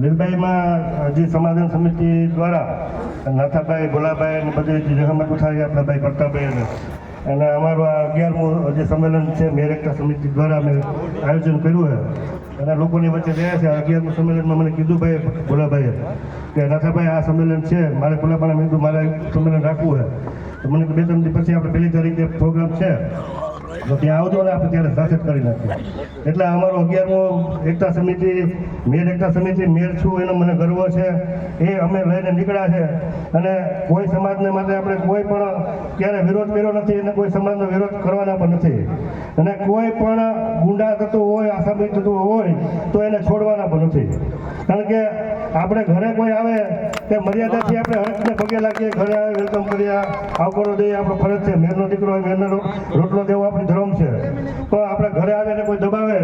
લીલબાઈમાં જે સમાધાન સમિતિ દ્વારા નાથાભાઈ, ભોલાભાઈ અને બધી જે ઉઠાવી આપણા ભાઈ પ્રતાપભાઈ અને અને અમારું આ અગિયારમું જે સંમેલન છે મેર એકતા સમિતિ દ્વારા અમે આયોજન કર્યું છે. અને લોકોની વચ્ચે રહ્યા છે. અગિયારમું સંમેલનમાં મને કીધું ભાઈ, ભોલાભાઈએ, કે નાથાભાઈ, આ સંમેલન છે. મારે ભોલાભાઈ મેં કીધું, મારે સંમેલન રાખવું છે. તો મને બે ત્રણ દિવસ પછી આપણે પહેલી તારીખે પ્રોગ્રામ છે. તો ત્યાં આવજો ને આપણે ત્યારે સાથે કરી નાખીએ. એટલે અમારો અગિયારમો એકતા સમિતિ, મેર એકતા સમિતિ, મેર છું એનો મને ગર્વ છે. એ અમે લઈને નીકળ્યા છે. અને કોઈ સમાજને માટે આપણે કોઈ પણ ક્યારે વિરોધ કર્યો નથી અને કોઈ સમાજનો વિરોધ કરવાના પણ નથી. અને કોઈ પણ ગુંડા થતું હોય, આસામી થતું હોય, તો એને છોડવાના પણ નથી. કારણ કે આપણે ઘરે કોઈ આવે તે મર્યાદાથી આપણે હર્ષને પગે લાગીએ, ઘરે આવે વેલકમ કરીએ. આવકારો દઈએ આપણો ફરજ છે મેરનો દીકરો હોય, મહેરનો રોટલો દેવો આપણો ધર્મ છે. તો આપણે ઘરે આવે ને કોઈ દબાવે,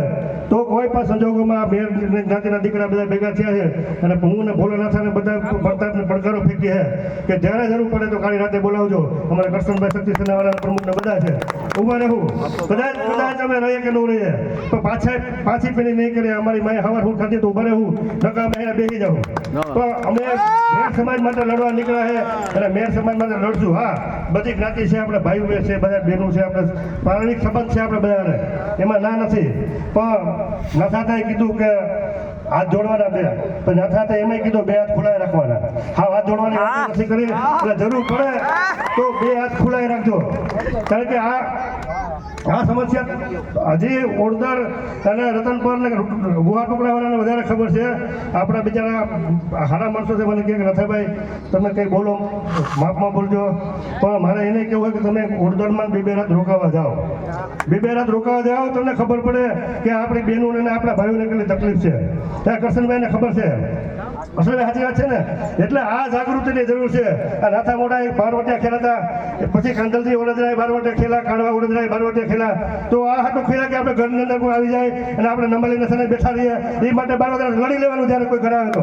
તો કોઈ પણ સંજોગોમાં મેર જ્ઞાતિના દીકરા બધા ભેગા થયા છે. અને હું ને ભોલેનાથાને બધા પ્રતાપને પડકારો ફેંકી છે કે જ્યારે જરૂર પડે તો કાળી રાતે બોલાવજો. અમારા કરશનભાઈ શક્તિ સેનાવાળા પ્રમુખને બધા છે. ઊભા રહેવું કદાચ કદાચ અમે રહીએ કે ન રહીએ. તો પાછા પાછી પેલી નહીં કરીએ. અમારી માય હવાર હું ખાતી તો ઊભા રહેવું નકા અમે અહીંયા બેસી જાઉં તો અમે મેર સમાજ માટે લડવા નીકળ્યા છે. અને મેર સમાજ માટે લડશું. હા. બધી જ્ઞાતિ છે આપણે ભાઈઓ બે છે બધા બહેનો છે આપણે. પારણિક સંબંધ છે આપણે બધાને. એમાં ના નથી. પણ નથાતાએ કીધું કે હાથ જોડવાના બે. પણ નથાતા એમાં કીધું બે હાથ ખુલાય રાખવાના. હા હાથ જોડવાની નથી કરી. એટલે જરૂર પડે તો બે હાથ ખુલાય રાખજો. કારણ કે આ આ સમસ્યા હજી ઓડદર અને રતનપર ને ગુહા ટુકડાવાળાને વધારે ખબર છે. આપણા બિચારા હારા માણસો છે. મને કહે કે, રથાભાઈ, તમે કંઈ બોલો માપમાં બોલજો. પણ મારે એને કેવું હોય કે, તમે ઓડદરમાં બે બે રાત રોકાવા જાઓ. બે બે રાત રોકાવા જાઓ, તમને ખબર પડે કે આપણી બહેનોને આપણા ભાઈઓને કેટલી તકલીફ છે. ત્યાં કરશનભાઈને ખબર છે. અસલભાઈ સાચી વાત છે ને? એટલે આ જાગૃતિની જરૂર છે. આ નાથા મોટા એક બારવટિયા ખેલાતા પછી કાંદલથી વડોદરા બારવટિયા ખેલા કાઢવા વડોદરા બારવટિયા ખેલા. તો આ હાટું ખેલા કે આપણે ઘરની અંદર કોઈ આવી જાય અને આપણે નંબર લઈને બેઠા રહીએ એ માટે બારવટિયા લડી લેવાનું જ્યારે કોઈ ઘરે આવે તો.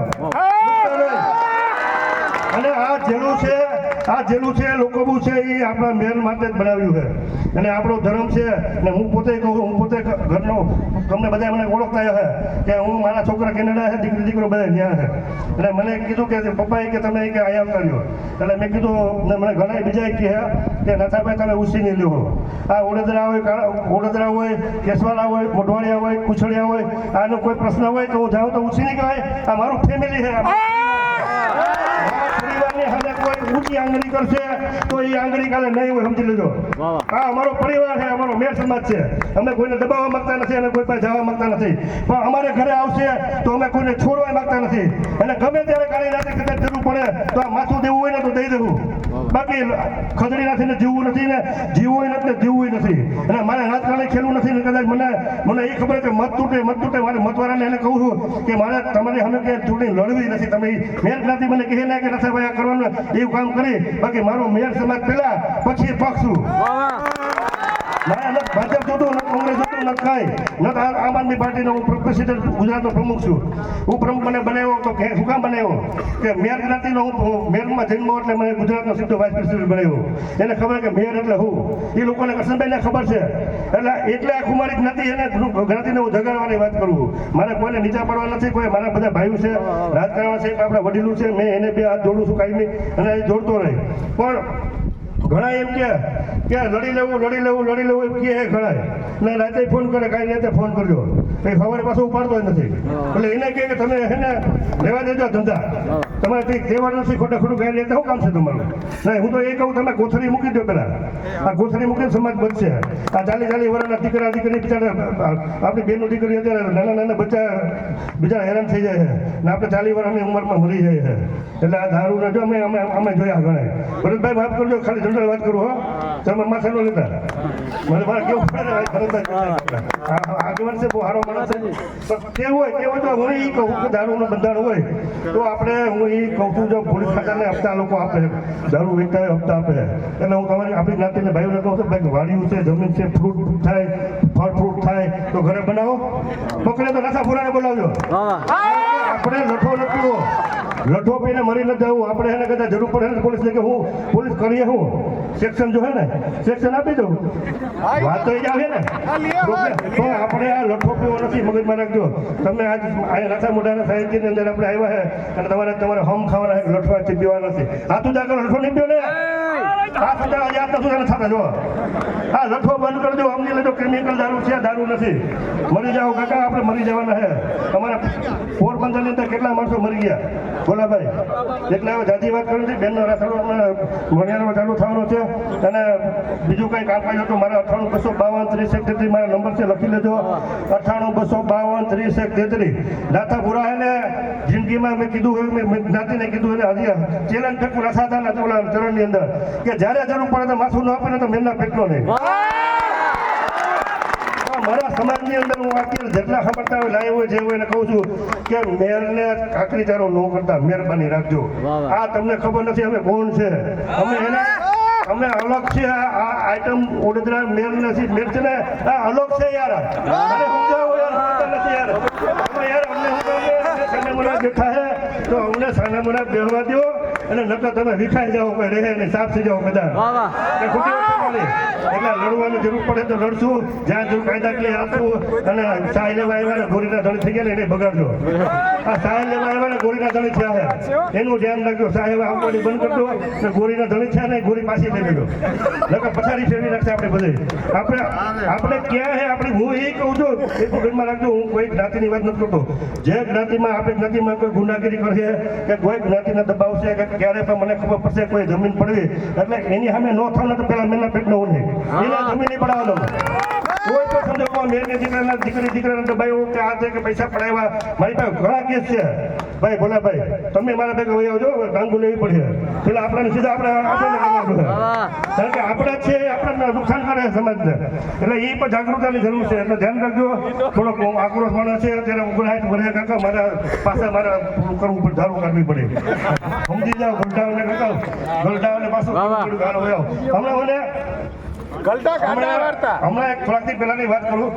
અને આ જેલું છે, આ જેલું છે લોકો બહુ છે, એ આપણા મેન માટે જ બનાવ્યું છે. અને આપણો ધર્મ છે અને હું પોતે કહું હું પોતે ઘરનો, તમને બધા મને ઓળખતા હે કે હું મારા છોકરા કેનેડા છે, દીકરી, દીકરો બધા ત્યાં છે. એટલે મને કીધું કે પપ્પાએ કે તમે કે આયામ કર્યો એટલે મેં કીધું મને ઘણા બીજા કહે કે નથાભાઈ, તમે ઉછીની લ્યો. આ વડોદરા હોય વડોદરા હોય કેસવાલા હોય, મોઢવાડિયા હોય, કુછડિયા હોય, આનો કોઈ પ્રશ્ન હોય તો હું જાઉં તો ઉછીની કહેવાય. આ મારું ફેમિલી છે પરિવારની સામે કોઈ ઊંચી આંગળી કરશે તો એ આંગળી કાલે નહીં હોય સમજી લેજો. આ અમારો પરિવાર છે અમારો મેર સમાજ છે. અમે કોઈને દબાવવા માંગતા નથી અને કોઈ પાસે જવા માંગતા નથી. પણ અમારે ઘરે આવશે તો અમે કોઈને છોડવા માંગતા નથી. અને ગમે ત્યારે કાળી રાતે કદાચ જરૂર પડે તો આ માથું દેવું હોય ને તો દઈ દેવું. બાકી ખદડી નાખીને જીવવું નથી ને જીવવું નથી જીવવું નથી. અને મારે રાજકારણી નથી કદાચ મને મને એ ખબર કે મત તૂટે મત તૂટે મારે મતવાળાને એને કહું છું કે મારે તમારી સામે કે ચૂંટણી લડવી નથી. તમે મેર જ્ઞાતિ મને કહે ને કે નથી ભાઈ આ કરવાનું એવું કામ કરી બાકી મારો મેર સમાજ પહેલા પછી પક્ષું મારે ભાજપ જોતું કોંગ્રેસ ન આમ આદમી પાર્ટીનો હું પ્રેસિડેન્ટ ગુજરાતનો પ્રમુખ છું. હું પ્રમુખ મને બનાવ્યો તો કે શું કામ બનાવ્યો? કે મેયર જ્ઞાતિનો હું મેયરમાં જન્મ એટલે મને ગુજરાતનો સીધો વાઇસ પ્રેસિડેન્ટ બનાવ્યો. એને ખબર કે મેયર એટલે હું. એ લોકોને કરશનભાઈને ખબર છે. એટલે એટલે આખું કુમારી જ્ઞાતિ એને જ્ઞાતિને હું જગાડવાની વાત કરું મારે કોઈને નીચા પડવા નથી, કોઈ મારા બધા ભાઈઓ છે રાજકારણ છે આપણા વડીલો છે, મેં એને બે હાથ જોડું છું કાયમી, અને જોડતો રહે. પણ ઘણા એમ કે કે લડી લેવું લડી લેવું લડી લેવું એમ કહે ઘણા એટલે રાતે ફોન કરે કાંઈ રાતે ફોન કરજો. એ સવારે પાછું ઉપાડતો નથી. એટલે એને કહે કે તમે એને લેવા દેજો ધંધા. તમારે કંઈક કહેવા નથી ખોટા ખોટું કાંઈ લેતા શું કામ છે તમારું? નહીં હું તો એ કહું તમે કોથળી મૂકી દો પેલા. આ કોથળી મૂકીને સમાજ બચશે આ ચાલી ચાલી વર્ષના દીકરા દીકરી બિચારા આપણી બેનનું દીકરી અત્યારે નાના નાના બચ્ચા બીજા હેરાન થઈ જાય છે. ને આપણે ચાલી વર્ષની ઉંમરમાં મરી જાય છે. એટલે આ દારૂ જો અમે અમે અમે જોયા ઘણા ભરતભાઈ માફ કરજો ખાલી જનરલ વાત કરું હા. તમે માથે નો લેતા મને મારે કેવું પડે ને ભાઈ ભરતભાઈ આ- છે બહુ સારો માણસ છે. તે હોય તે હોય તો હું એ કહું કે દારૂનું બંધારણ હોય તો આપણે હું એ કહું છું જો પોલીસ ખાતાને હપ્તા લોકો આપે દારૂ વેચતા હોય હપ્તા આપે. એટલે હું તમારી આપણી જ્ઞાતિને ભાઈઓને કહું છું ભાઈ વાડીઓ છે જમીન છે ફ્રૂટ થાય ફળ ફ્રૂટ થાય તો ઘરે બનાવો. પકડે તો નાસા ફુરાને બોલાવજો આપણે લઠો હો. લઠો પીને મરી ન જવું આપણે એને કદાચ જરૂર પડે ને પોલીસને કે હું પોલીસ કરીએ હું? સેક્શન જો હે ને સેક્શન આપી દઉં. વાત તો એ જ આવે ને. તો આપણે આ લઠો પીવો નથી મગજમાં રાખજો. તમે આજ આ નાથા મોઢાના સાહિત્યની અંદર આપણે આવ્યા છે અને તમારે તમારે હમ ખાવાના છે, લઠો આજથી પીવા નથી આ તું જાગર લઠો નહીં પીવો ને આ સુધા આજે તો નથી થતા જો હા લઠો બંધ કરજો અમને લેજો કેમિકલ દારૂ છે દારૂ નથી. મરી જાઓ કાકા, આપણે મરી જવાના છે અમારા પોરબંદરની અંદર કેટલા માણસો મરી ગયા? ભોલાભાઈ એટલે હવે જાજી વાત કરું છું બેનનો રાસડો મણિયારમાં ચાલુ થવાનો છે. અને બીજું કંઈ કામ કાજ તો મારા અઠાણું બસો બાવન ત્રીસ એક તેત્રીસ, મારા નંબર છે, લખી લેજો. અઠાણું બસો બાવન ત્રીસ એક તેત્રીસ બુરા એને જિંદગીમાં મેં કીધું મેં જ્ઞાતિને કીધું એટલે હજી ચેલન ઠકુર રસાતા ના ઓલા ચરણની અંદર કે જ્યારે જરૂર પડે તો માથું ન આપે ને તો મેમના પેટનો નહીં મારા સમાજની અંદર હું અત્યારે જેટલા ખબરતા હોય લાઈવ હોય જે હોય એને કહું છું કે મેરને કાકરી ચારો ન કરતા મહેરબાની રાખજો. આ તમને ખબર નથી અમે કોણ છે. અમે એને અમે અલગ છે આ આઈટમ વડોદરા મેર નથી મેર છે ને આ અલગ છે યાર. અરે સમજાવો યાર નથી યાર. અમે યાર અમને સમજાવો સાને બેઠા હે તો અમને સાને મને બેહવા દો અને નકર તમે વિખાઈ જાઓ કોઈ રહે ને સાફ થઈ જાઓ બધા. એટલે લડવાની જરૂર પડે તો લડશું. જ્યાં જરૂર કાયદાકીય આપશું અને સહાય લેવા આવ્યા ને ગોરીના ધણી થઈ ગયા ને એને બગાડજો આ સહાય લેવા આવ્યા ને ગોરીના ધણી થયા છે એનું ધ્યાન રાખજો. સાહેબ આવવાની બંધ કરજો ને ગોરીના ધણી થયા ને ગોરી પાછી લઈ લેજો. નકર પછાડી ફેરવી નાખશે આપણે બધે. આપણે આપણે ક્યાં હે? આપણી હું એ કહું છું. એ મગજમાં રાખજો. હું કોઈ જ્ઞાતિની વાત નથી કરતો. જે જ્ઞાતિમાં આપણે જ્ઞાતિમાં કોઈ ગુનાગીરી કરશે કે કોઈ જ્ઞાતિના દબાવશે કે ક્યારે પણ મને ખબર પડશે કોઈ જમીન પડવી. એટલે એની સામે ન થાય તો પેલા મેના પેટનો ઊંધે એના જમીન નહીં પડાવવાનો. કોઈ પણ સંજોગોમાં મેં દીકરાના દીકરી દીકરાને દબાવ્યું કે આ છે કે પૈસા પડાવ્યા. મારી પાસે ઘણા કેસ છે. ભાઈ ભોલાભાઈ તમે મારા ભેગા વહી આવજો ડાંગુ લેવી પડશે. પેલા આપણા સીધા આપણે કારણ કે આપણા છે આપણને નુકસાન કરે છે સમાજને. એટલે એ પણ જાગૃતતાની જરૂર છે. એટલે ધ્યાન રાખજો. થોડોક આક્રોશ માણસ છે અત્યારે ઉગડાટ ભરે કાકા મારા પાસે મારા કરવું પડે ધારું કાઢવી પડે. સમજી જાઓ ગલટાઓને કાકા ગલટાઓને પાછું ગાળો. હમણાં મને ગલટા હમણાં એક થોડાક પહેલાની વાત કરું.